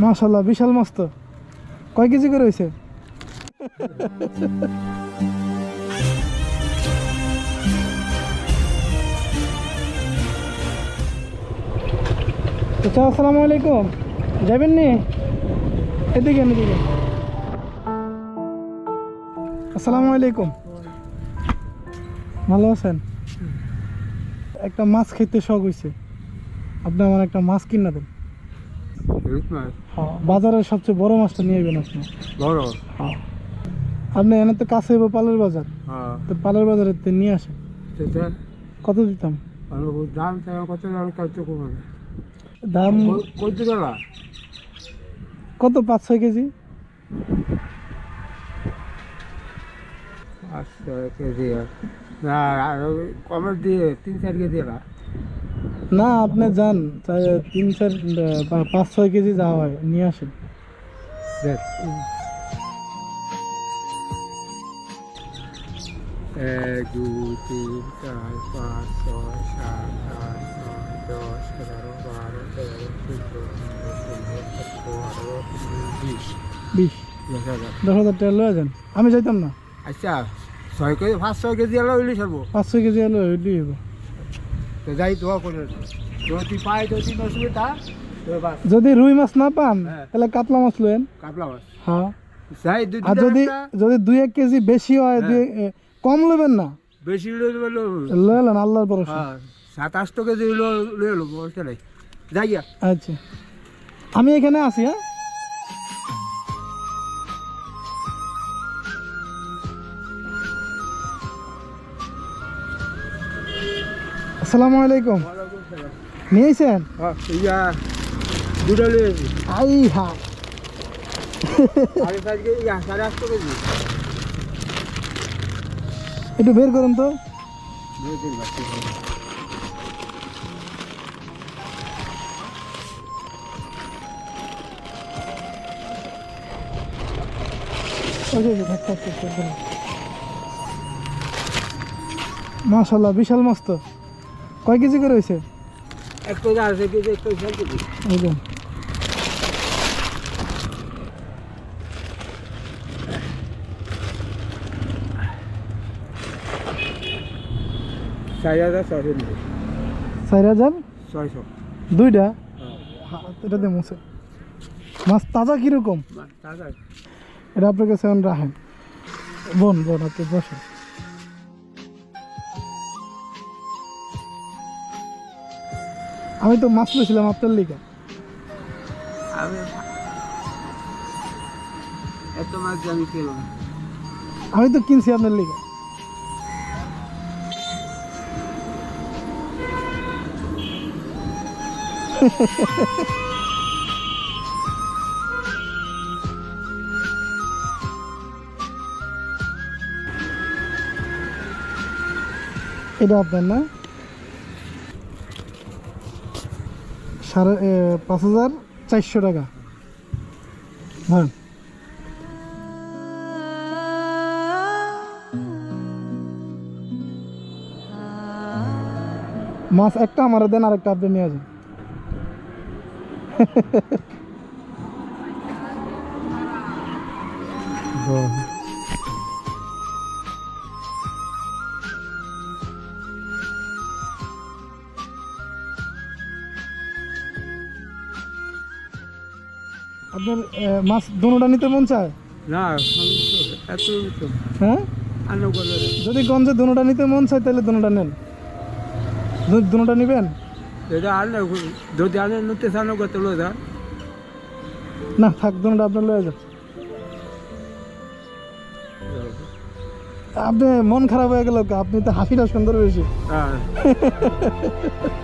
মাশাল্লাহ বিশাল মস্ত। কয় কেজি করে হয়েছে আচ্ছা আসসালামু আলাইকুম। যাবেন নি? এদিকে এদিকে। আসসালামু আলাইকুম। ভালো আছেন? একটা মাছ খেতে শখ হয়েছে আপনি আমার একটা মাছ কিনা দেন। মাছ বাজারের সবচেয়ে বড় মাছটা নিয়ে যাবেন আপনি। বড়? হ্যাঁ। আপনি এনে তো কাছে হইব পালের বাজার। হ্যাঁ। তো পালের বাজারে তে নিয়ে আসেন। কত দিতাম? দাম কত দাম কত কমাবে দাম কত কত? পাঁচ ছয় কেজি? আচ্ছা কেজি। আর না কমের দিয়ে তিন চার কেজি এলা। না আপনি যান। তিন চার পাঁচ ছয় কেজি যা হয় নিয়ে আসেন। এক দুই তিন চার পাঁচ ছয় সাত আট নয় দশ এগারো বারো তেরো চোদ্দ ষোলো সতেরো আঠারো বিশ। বিশ। দশ হাজার। টাকা লয়ে যান। আমি যাইতাম না। আচ্ছা ছয় কেজি পাঁচ ছয় কেজি এলো ইলিশ সর্ব। পাঁচ ছয় কেজি হলে হইলেই হইব। তো যাই দোয়া করে যদি পাই তো অসুবিধা যদি রুই মাছ না পান হ্যাঁ। তাহলে কাতলা মাছ লয়েন মাছ। হ্যাঁ। আর যদি যদি দুই এক কেজি বেশি হয় হ্যাঁ। কম নেবেন না? বেশি লয়েলেন আল্লাহর ভরসা। হ্যাঁ সাত আটশো কেজি লয়ে আচ্ছা। আমি এখানে আছি হ্যাঁ? আসসালামু আলাইকুম। নিয়েছেন আই হা একটু বের করুন তো। তিন বিশাল মস্ত। কয় কেজি করে হয়েছে? এক কেজি আড়াইশো কেজি এক কেজি ছয় কেজি। এই যে। চার হাজার ছয়শো নিবে। চার হাজার? ছয়শো। দুইটা? হ্যাঁ, এটা দিয়ে মুছে। মাছ তাজা কীরকম? টাকা এটা আপনার কাছে এখন রাখেন। বোন বোন আপনি বসেন। আমি তো মাছ পেয়েছিলাম আপনার লিগে। আমি এত মাছ আমি খেলাম আমি তো কিনছি আপনার লিগে। এটা আপনার না? সাড়ে পাঁচ হাজার চারশো টাকা। হ্যাঁ মাছ একটা আমার দেন আর একটা আপনি নিয়ে যান আপনার মাছ দুটা নিতে মন চায়? না এত হ্যাঁ? যদি গঞ্জে দুটা নিতে মন চায় তাহলে দুটা নেন। দুটা নিবেন? এটা আনে যদি আনে নিতে চানো করতে লো যা না থাক দুটা আপনার লয়ে যান আপনি মন খারাপ হয়ে গেল আপনি তো হাসিটা সুন্দর হয়েছে হ্যাঁ।